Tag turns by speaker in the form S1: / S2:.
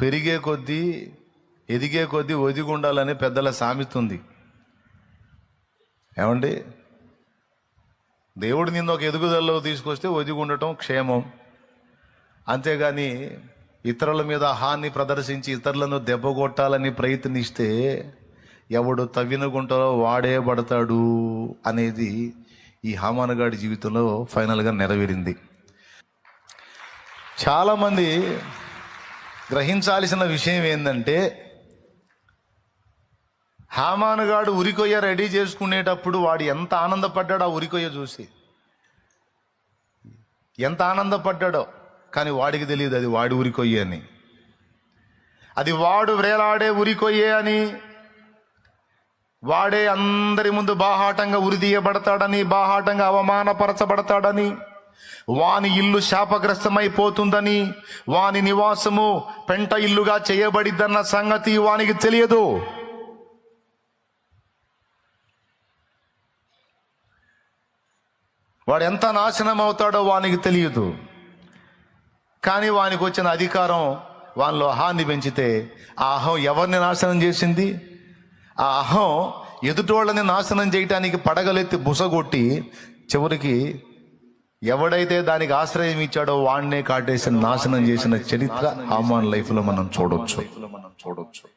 S1: పెరిగే కొద్దీ ఎదిగే కొద్దీ ఒదిగి ఉండాలని పెద్దల సామెత ఉంది ఏమండి? దేవుడు నిన్ను ఒక ఎదుగుదలలో తీసుకొస్తే ఒదిగి ఉండటం క్షేమం. అంతేగాని ఇతరుల మీద హాని ప్రదర్శించి ఇతరులను దెబ్బగొట్టాలని ప్రయత్నిస్తే ఎవడు తవ్విన గుంటలో వాడే పడతాడు అనేది ఈ హామానగాడి జీవితంలో ఫైనల్గా నెరవేరింది. చాలామంది గ్రహించాల్సిన విషయం ఏంటంటే హామానుగాడు ఉరికొయ్య రెడీ చేసుకునేటప్పుడు వాడు ఎంత ఆనందపడ్డాడో ఆ ఉరికొయ్య చూసి. ఎంత ఆనందపడ్డాడో కానీ వాడికి తెలియదు అది వాడి ఉరికొయ్య అని. అది వాడు వేలాడే ఉరికొయ్యే అని వాడే అందరి ముందు బాహాటంగా ఉరి తీయబడతాడని బాహాటంగా అవమానపరచబడతాడని వాని ఇల్లు శాపగ్రస్తమైపోతుందని వాని నివాసము పెంట ఇల్లుగా చేయబడిద్దన్న సంగతి వానికి తెలియదు. వాడు ఎంత నాశనం అవుతాడో వానికి తెలియదు. కానీ వానికి వచ్చిన అధికారం వానిలో అహాన్ని పెంచితే ఆ అహం ఎవరిని నాశనం చేసింది? ఆ అహం ఎదుటోళ్ళని నాశనం చేయటానికి పడగలెత్తి బుసగొట్టి చివరికి ఎవడైతే దానికి ఆశ్రయం ఇచ్చాడో వాడినే కాటేసి నాశనం చేసిన చరిత్ర హామాన్ లైఫ్లో మనం చూడొచ్చు మనం చూడొచ్చు.